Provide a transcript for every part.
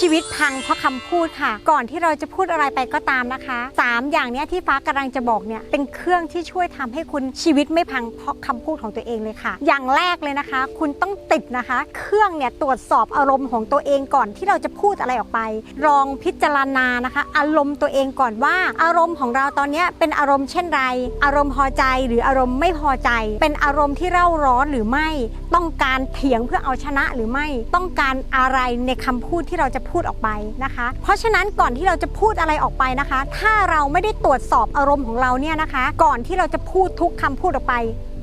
ชีวิตพังเพราะคำพูดค่ะ ก่อนที่เราจะพูดอะไรไปก็ตามนะคะสามอย่างเนี้ยที่ฟ้ากำลังจะบอกเนี่ยเป็นเครื่องที่ช่วยทำให้คุณชีวิตไม่พังเพราะคำพูดของตัวเองเลยค่ะ อย่างแรกเลยนะคะ คุณต้องติดนะคะ เครื่องเนี่ยตรวจสอบอารมณ์ของตัวเองก่อนที่เราจะพูดอะไรออกไป ลองพิจารณานะคะ อารมณ์ตัวเองก่อนว่า อารมณ์ของเราตอนนี้เป็นอารมณ์เช่นไร อารมณ์พอใจหรืออารมณ์ไม่พอใจ เป็นอารมณ์ที่เร่าร้อนหรือไม่ ต้องการเถียงเพื่อเอาชนะหรือไม่ ต้องการอะไรในคำพูดที่เราจะพูดออกไปนะคะ เพราะฉะนั้นก่อนที่เราจะพูดอะไรออกไปนะคะ ถ้าเราไม่ได้ตรวจสอบอารมณ์ของเราเนี่ยนะคะ ก่อนที่เราจะพูดทุกคำพูดออกไป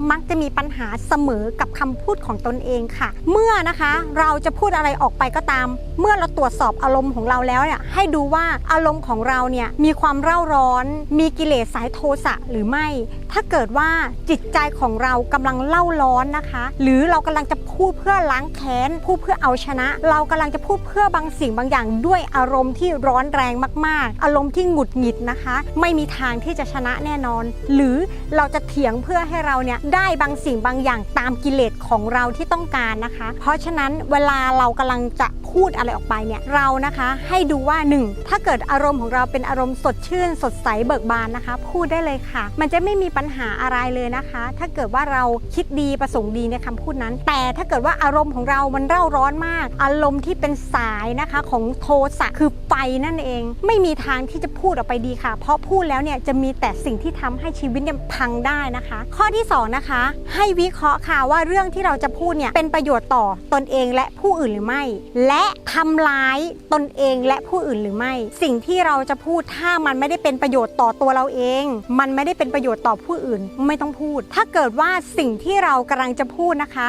มักจะมีปัญหาเสมอกับคำพูดของตนเองค่ะ เมื่อนะคะเราจะพูดอะไรออกไปก็ตาม เมื่อเราตรวจสอบอารมณ์ของเราแล้วเนี่ยให้ดูว่าอารมณ์ของเราเนี่ยมีความเร่าร้อน มีกิเลสสายโทสะหรือไม่ ถ้าเกิดว่าจิตใจของเรากำลังเล่าร้อนนะคะ หรือเรากำลังจะพูดเพื่อล้างแค้นพูดเพื่อเอาชนะ เรากำลังจะพูดเพื่อบางสิ่งบางอย่าง ด้วยอารมณ์ที่ร้อนแรงมาก ๆ อารมณ์ที่หงุดหงิดนะคะ ไม่มีทางที่จะชนะแน่นอน หรือเราจะเถียงเพื่อให้เราเนี่ยได้บางสิ่งบางอย่างตามกิเลสของเราที่ต้องการนะคะ เพราะฉะนั้นเวลาเรากำลังจะพูดอะไรออกไปเนี่ยเรานะคะให้ดูว่าหนึ่งถ้าเกิดอารมณ์ของเราเป็นอารมณ์สดชื่น สดใสเบิกบานนะคะ พูดได้เลยค่ะ มันจะไม่มีปัญหาอะไรเลยนะคะ ถ้าเกิดว่าเราคิดดีประสงค์ดีในคำพูดนั้น แต่ถ้าเกิดว่าอารมณ์ของเรามันเร่าร้อนมาก อารมณ์ที่เป็นสายนะคะของโทสะคือไฟนั่นเอง ไม่มีทางที่จะพูดออกไปดีค่ะ เพราะพูดแล้วเนี่ยจะมีแต่สิ่งที่ทำให้ชีวิตเนี่ยพังได้นะคะ ข้อที่สองนะคะ ให้วิเคราะห์ค่ะว่าเรื่องที่เราจะพูดเนี่ยเป็นประโยชน์ต่อตนเองและผู้อื่นหรือไม่ และทำร้ายตนเองและผู้อื่นหรือไม่ สิ่งที่เราจะพูดถ้ามันไม่ได้เป็นประโยชน์ต่อตัวเราเอง มันไม่ได้เป็นประโยชน์ต่อผู้อื่นไม่ต้องพูด ถ้าเกิดว่าสิ่งที่เรากำลังจะพูดนะคะ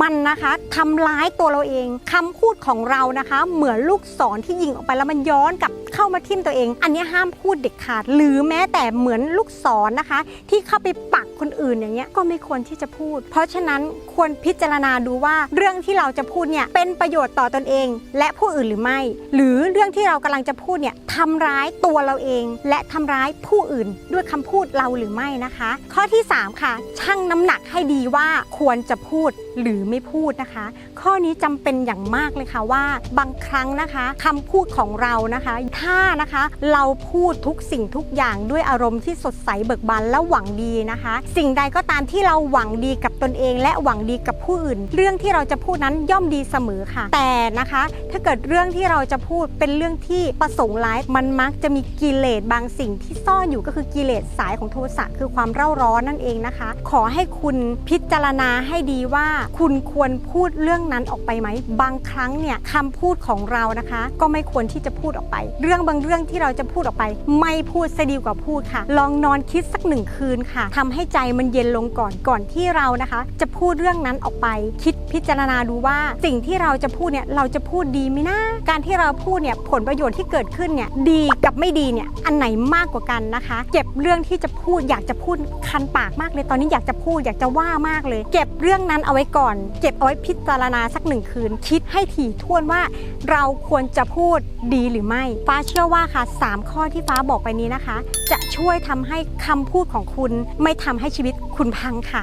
มันนะคะทำร้ายตัวเราเองคำพูดของเรานะคะ เหมือนลูกศรที่ยิงออกไปแล้วมันย้อนกลับ เข้ามาทิ่มตัวเอง อันนี้ห้ามพูดเด็ดขาด หรือแม้แต่เหมือนลูกศรนนะคะ ที่เข้าไปปักคนอื่นอย่างเงี้ยก็ไม่ควรที่จะพูด เพราะฉะนั้นควรพิจารณาดูว่าเรื่องที่เราจะพูดเนี่ยเป็นประโยชน์ต่อตนเอง และผู้อื่นหรือไม่ หรือเรื่องที่เรากำลังจะพูดเนี่ยทำร้ายตัวเราเอง และทำร้ายผู้อื่นด้วยคำพูดเราหรือไม่นะคะ ข้อที่ 3 ค่ะชั่งน้ำหนักให้ดีว่าควรจะพูดหรือไม่พูดนะคะ ข้อนี้จำเป็นอย่างมากเลยค่ะว่าบางครั้งนะคะคำพูดของเรานะคะ ถ้านะคะเราพูดทุกสิ่งทุกอย่างด้วยอารมณ์ที่สดใสเบิกบานและหวังดีนะคะ สิ่งใดก็ตามที่เราหวังดีกับตนเอง และหวังดีกับผู้อื่น เรื่องที่เราจะพูดนั้นย่อมดีเสมอค่ะ แต่นะคะ ถ้าเกิดเรื่องที่เราจะพูดเป็นเรื่องที่ประสงค์ร้ายมันมักจะมีกิเลสบางสิ่งที่ซ่อนอยู่ก็คือกิเลสสายของโทสะคือความเร่าร้อนนั่นเองนะคะ ขอให้คุณพิจารณาให้ดีว่าคุณควรพูดเรื่องนั้นออกไปไหม บางครั้งเนี่ยคำพูดของเรานะคะ ก็ไม่ควรที่จะพูดออกไป เรื่องบางเรื่องที่เราจะพูดออกไป ไม่พูดซะดีกว่าพูดค่ะ ลองนอนคิดสักหนึ่งคืนค่ะทำให้ใจมันเย็นลงก่อนก่อนที่เรานะคะ จะพูดเรื่องนั้นออกไป คิดพิจารณาดูว่า สิ่งที่เราจะพูดเนี่ยเราจะพูดดีไหมนะการที่เราพูดเนี่ยผลประโยชน์ที่เกิดขึ้นเนี่ยดีกับไม่ดีเนี่ยอันไหนมากกว่ากันนะคะ เก็บเรื่องที่จะพูดอยากจะพูดคันปากมากเลยตอนนี้อยากจะพูดอยากจะว่ามากเลย เก็บเรื่องนั้นเอาไว้ก่อน เก็บเอาไว้พิจารณาาสักหนึ่งคืน คิดให้ถี่ถ้วนว่าเราควรจะพูดดีหรือไม่ ฟ้าเชื่อว่าค่ะ 3 ข้อที่ฟ้าบอกไปนี้นะคะ จะช่วยทำให้คำพูดของคุณไม่ทำให้ชีวิตคุณพังค่ะ